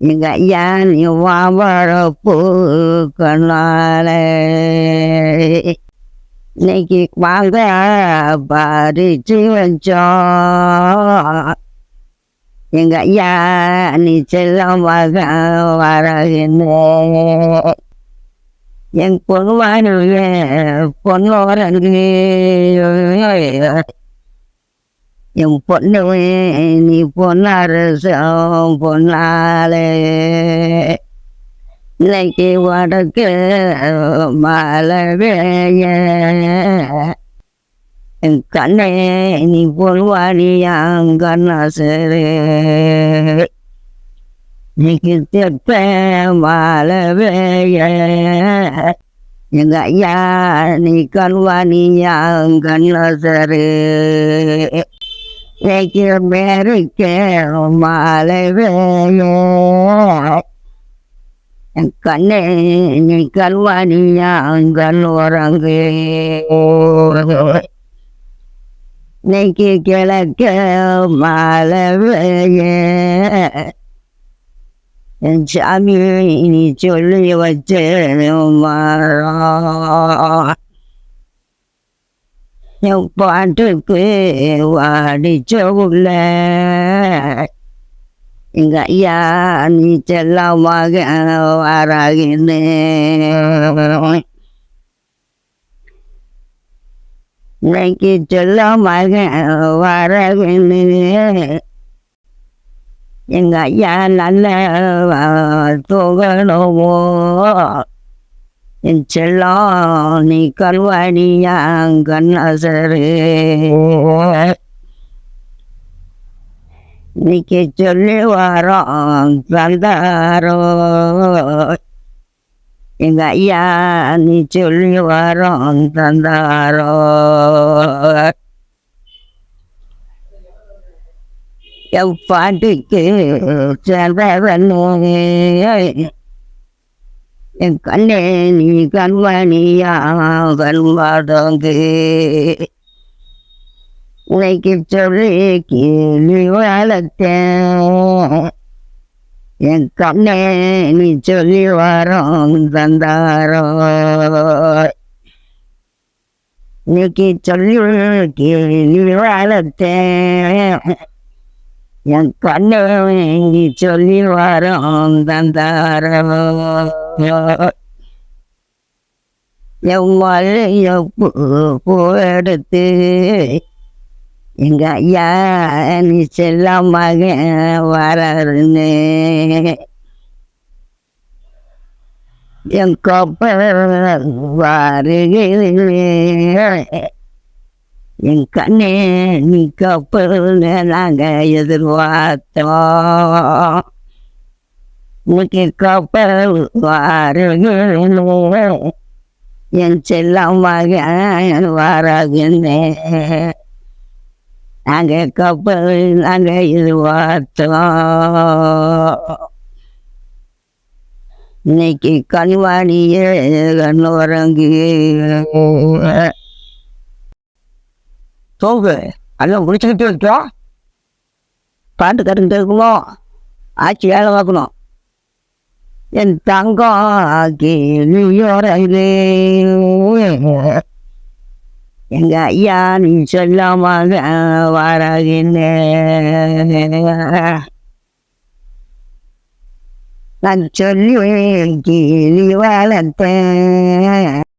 எங்க ஐயா நீ வாழப்பூ கண்ணாலே இன்னைக்கு வாங்க பறிச்சு வச்சோம் எங்க ஐயா நீ செல்லம் மக வரகின்றே என் பொன்வானுய பொண்ணு நீ பொன்னரசம் பொன்னாலே இன்னைக்கு வடக்கு மழை வேய என் கண்ணே நீ பொன்வாணியாங் கண்ணாசரே. இன்னைக்கு தெப்ப மழை வேய எங்க ஐயா நீ கண்வாணியாங் கண்ணாசரே. இன்னைக்கு மேருக்க மழை வேய என் கண்ணே நீ கல்வாணியாங் கண்ணோரங்கு இன்னைக்கு கிழக்க மழை வேய என் சாமி நீ சொல்லி வச்ச என் பாட்டுக்கு வாடிச்ச உள்ள எங்க ஐயா நீ செல்லமாக வராகின்னு இன்னைக்கு செல்லமாக வரகின்னு எங்க ஐயா நல்ல தூங்கணுமோ என் செல்லம் நீ கல்வாணியாங் கண்ணசரு இன்னைக்கு சொல்லி வரோம் தந்தாரோ எங்க ஐயா நீ சொல்லி வரோம் தந்தாரோ என் பாட்டுக்கு செல்வனே என் கண்ணே நீ கண்வாணியா உனக்கு சொல்லி கேள்வி வளர்த்தேன் என் கண்ணே நீ சொல்லி வரோம் தந்தாரோ. இன்னைக்கு சொல்லி கேள்வி வளர்த்தேன் என் கண்ணே நீ சொல்லி வரோம் தந்தாரோ. என் மலைய எடுத்து எங்க ஐயா நீ செல்லமாக வரன்னு என் கொப்ப வருகிறே என் கண்ணே நீ கப்பல் நாங்கள் எதிர்பார்த்தோம் இன்னைக்கு கப்பல் வருகிறேன் என் செல்லமாக வரகின்றேன் நாங்கள் கப்பல் நாங்கள் இது பார்த்தோம் இன்னைக்கு கண்வாணியே கண்ணுறங்கு தோங்கு எல்லாம் முடிச்சுக்கிட்டு இருக்கோம் பாட்டு கட்டுக்கிட்டு இருக்கணும் ஆட்சி வேலை பார்க்கணும் என் தங்கம் கேள்வியோரே எங்க ஐயா நீ சொல்லாமல் வராகின்ற நான் சொல்லி கேள்வி வளர்த்தேன்.